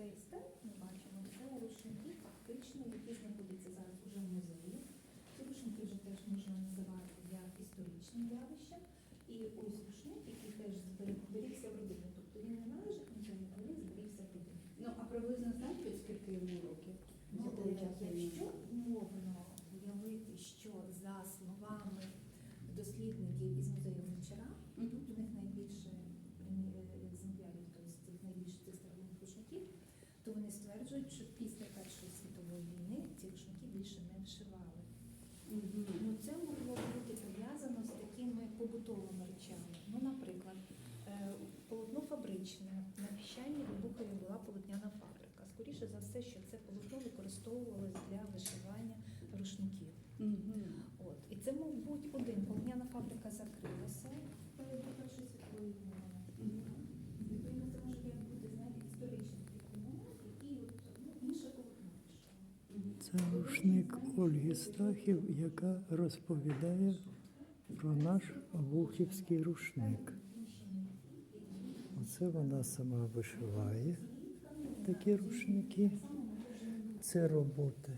цей степ ми бачимо, це рушники, фактично, які знаходяться зараз уже в музеї. Ці рушники вже теж можна називати як історичним явищем. І ось рушник, який теж зберіг- зберігся в родині. Тобто він не належить музею, але зберігся в родині. Ну, а приблизно знаєте, скільки йому років? Ну, е? Якщо умовно то вони стверджують, що після Першої світової війни ці рушники більше не вишивали. Мгм. Ну це могло бути пов'язано з такими побутовими речами. Ну, наприклад, е, полотно фабричне на піщаній вибухові була полотняна фабрика. Скоріше за все, що це полотно використовувалось для вишивання рушників. Мгм. От і це, мабуть, один полотняна фабрика закрилася е, до Першої світової війни. Відповідно, це може як бути знаєте, історичний такий момент, який от, ну, інше полотно вишивало. Це рушник Ольги Стахів, яка розповідає про наш вухівський рушник. Оце вона сама вишиває такі рушники. Це роботи.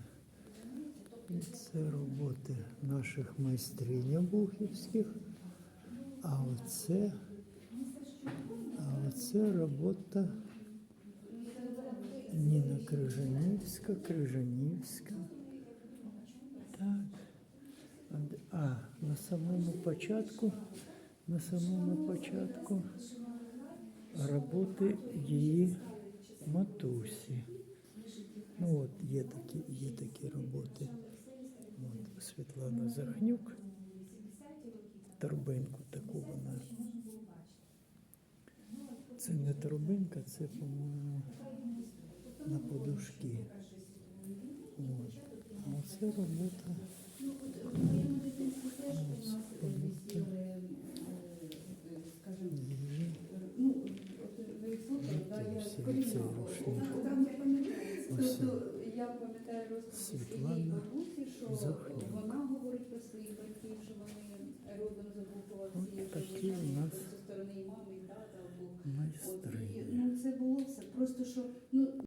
Це роботи наших майстринь обухівських. А оце, а оце робота Ніна Крижанівська, Крижанівська. Так. А на самому початку, на самому початку роботи її матусі. Ну от є такі, є такі роботи. От Світлана Загнюк. Торбинку таку вона. Це не торбинка, це, по-моєму, на подушки. От. А оце робота. Я пам'ятаю розповідь своєї бабусі, що вона говорить про своїх батьків, що вони родом з евакуації, що вони зі сторони і мами, і тата. або ну, Це було все. Просто що ну,